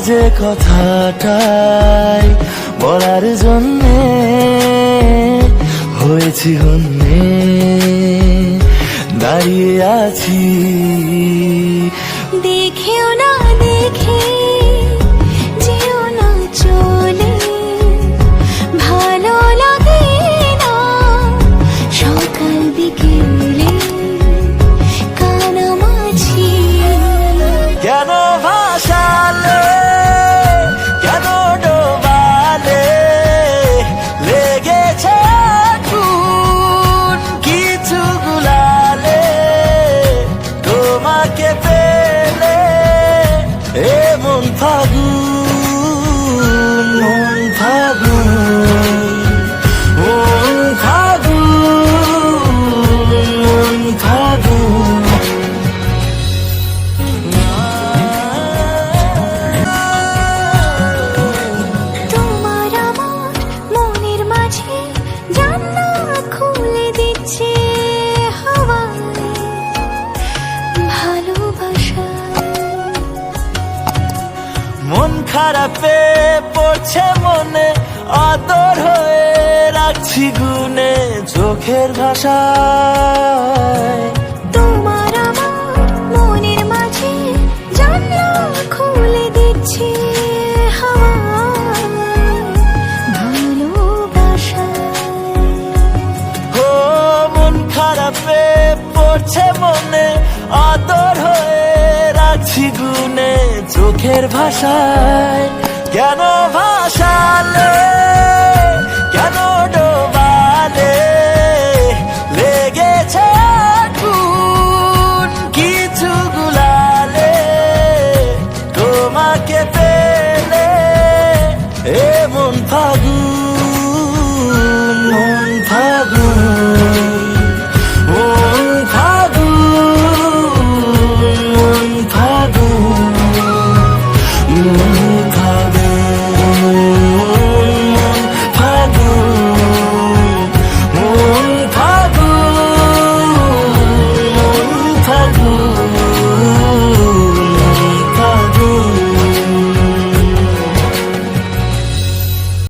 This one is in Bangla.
যে কথাটাই বলার জন্যে হয়েছি হন্যে। দাঁড়িয়ে আছি। দেখেও না দেখে এমন ফাগুন মন খারাপে পড়ছে মনে আদর হয়ে রাখছি গুনে চোখের ভাষায়। তোমার আমার মনের মাঝে জানলা খুলে দিচ্ছে মন পড়ছে মনে আদর হয়ে রাখছি গুনে চোখের ভাষায় কেন ভাষালে কেন ডোবালে? লেগেছে কিছু গুলালে। তোমাকে পেলে এমন ফাগুন।